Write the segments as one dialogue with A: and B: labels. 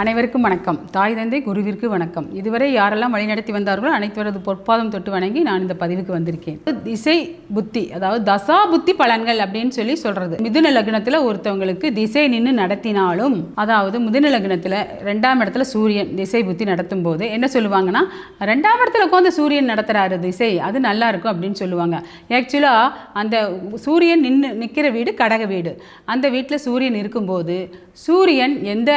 A: அனைவருக்கும் வணக்கம். தாய் தந்தை குருவிற்கு வணக்கம். இதுவரை யாரெல்லாம் வழிநடத்தி வந்தார்களோ அனைத்துவரது பொற்பாதம் தொட்டு வணங்கி நான் இந்த பதிவுக்கு வந்திருக்கேன். திசை புத்தி அதாவது தசா புத்தி பலன்கள் அப்படின்னு சொல்லி சொல்றது. மிதுன லக்னத்தில் ஒருத்தவங்களுக்கு திசை நின்று நடத்தினாலும் அதாவது முதுன லக்னத்தில் ரெண்டாம் இடத்துல சூரியன் திசை புத்தி நடத்தும் போது என்ன சொல்லுவாங்கன்னா ரெண்டாம் இடத்துல உட்காந்து சூரியன் நடத்துறாரு திசை அது நல்லா இருக்கும் அப்படின்னு சொல்லுவாங்க. ஆக்சுவலாக அந்த சூரியன் நின்று நிற்கிற வீடு கடக வீடு. அந்த வீட்டில் சூரியன் இருக்கும்போது சூரியன் எந்த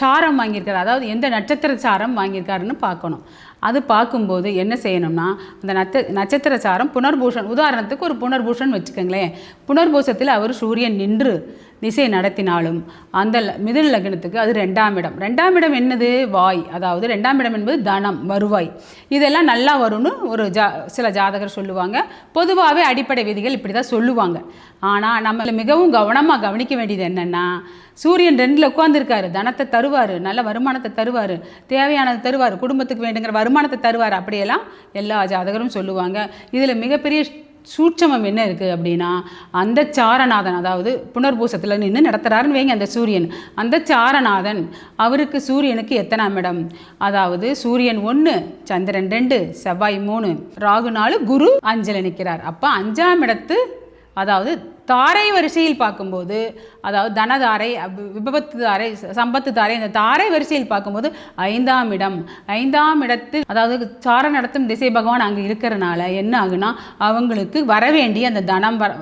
A: சாரம் வாங்கியிருக்காரு. அதாவது எந்த நட்சத்திர சாரம் வாங்கியிருக்காருன்னு பார்க்கணும். அது பார்க்கும்போது என்ன செய்யணும்னா அந்த நட்ச நட்சத்திர சாரம் புனர்பூஷன் உதாரணத்துக்கு ஒரு புனர்பூஷன் வச்சுக்கோங்களேன். புனர்பூஷத்தில் அவர் சூரியன் நின்று திசை நடத்தினாலும் அந்த மிதில் லக்னத்துக்கு அது ரெண்டாம் இடம். ரெண்டாம் இடம் என்னது? வாய். அதாவது ரெண்டாம் இடம் என்பது தனம் வருவாய். இதெல்லாம் நல்லா வரும்னு ஒரு ஜா சில ஜாதகர் சொல்லுவாங்க. பொதுவாகவே அடிப்படை விதிகள் இப்படி தான் சொல்லுவாங்க. ஆனால் நம்ம மிகவும் கவனமாக கவனிக்க வேண்டியது என்னென்னா சூரியன் ரெண்டில் உட்காந்துருக்காரு தனத்தை தருவார் நல்ல வருமானத்தை தருவார் தேவையானது தருவார் குடும்பத்துக்கு வேண்டுங்கிற வருமானத்தை தருவார் அப்படியெல்லாம் எல்லா ஜாதகரும் சொல்லுவாங்க. இதில் மிகப்பெரிய சூட்சமம் என்ன இருக்குது அப்படின்னா அந்த சாரநாதன் அதாவது புனர்பூசத்தில் நின்று நடத்துகிறாருன்னு வைங்க அந்த சூரியன். அந்த சாரநாதன் அவருக்கு சூரியனுக்கு எத்தனாம் இடம்? அதாவது சூரியன் ஒன்று சந்திரன் ரெண்டு செவ்வாய் மூணு ராகு நாலு குரு அஞ்சில் நிற்கிறார் அப்போ அஞ்சாம் இடத்து அதாவது தாரை வரிசையில் பார்க்கும்போது அதாவது தனதாரை விபத்து தாரை சம்பத்து தாரை இந்த தாரை வரிசையில் பார்க்கும்போது ஐந்தாம் இடம். ஐந்தாம் இடத்தில் அதாவது சார நடத்தும் திசை பகவான் அங்கே இருக்கிறனால என்ன ஆகுனா அவங்களுக்கு வர வேண்டிய அந்த தனம் வர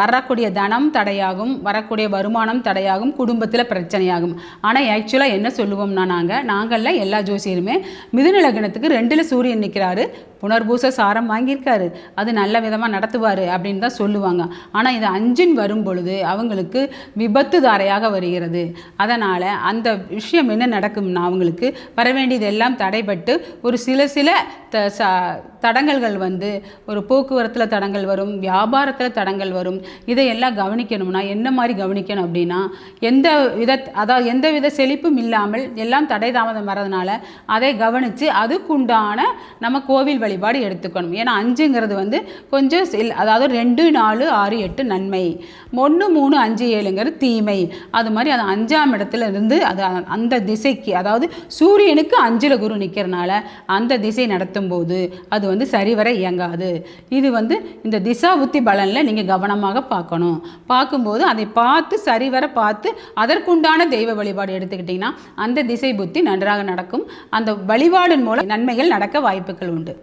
A: வரக்கூடிய தனம் தடையாகும் வரக்கூடிய வருமானம் தடையாகும் குடும்பத்தில் பிரச்சனையாகும். ஆனால் ஆக்சுவலாக என்ன சொல்லுவோம்னா நாங்கள் நாங்கள்ல எல்லா ஜோசியருமே மிதுன லக்னத்துக்கு ரெண்டில் சூரியன் நிற்கிறாரு புனர்பூச சாரம் வாங்கியிருக்காரு. அது நல்ல விதமாக நடத்துவார் அப்படின்னு தான் சொல்லுவாங்க. ஆனால் இது அஞ்சின் வரும் பொழுது அவங்களுக்கு விபத்து தாரையாக வருகிறது. அதனால் அந்த விஷயம் என்ன நடக்கும்னா அவங்களுக்கு வர வேண்டியதெல்லாம் தடைபட்டு ஒரு சில சில த ச தடங்கல்கள் வந்து ஒரு போக்குவரத்தில் தடங்கள் வரும் வியாபாரத்தில் தடங்கள் வரும். இதையெல்லாம் கவனிக்கணும்னா என்ன மாதிரி கவனிக்கணும் அப்படின்னா எந்த வித அதாவது எந்த வித செழிப்பும் இல்லாமல் எல்லாம் தடை தாமதம் வரதுனால அதை கவனித்து அதுக்குண்டான நம்ம கோவில் வழிபாடு எடுத்துக்கணும். ஏன்னா அஞ்சுங்கிறது வந்து கொஞ்சம் அதாவது ரெண்டு நாலு ஆறு எட்டு நன்மை. ஒன்று மூணு அஞ்சு ஏழுங்கிறது தீமை. அது மாதிரி அது அஞ்சாம் இடத்துல இருந்து அது அந்த திசைக்கு அதாவது சூரியனுக்கு அஞ்சில் குரு நிற்கிறனால அந்த திசை நடத்தும் போது அது வந்து சரிவர இயங்காது. இது வந்து இந்த திசா புத்தி பலனில் நீங்கள் கவனமாக பார்க்கணும். பார்க்கும்போது அதை பார்த்து சரிவர பார்த்து அதற்குண்டான தெய்வ வழிபாடு எடுத்துக்கிட்டிங்கன்னா அந்த திசை புத்தி நன்றாக நடக்கும். அந்த வழிபாடின் மூலம் நன்மைகள் நடக்க வாய்ப்புகள் உண்டு.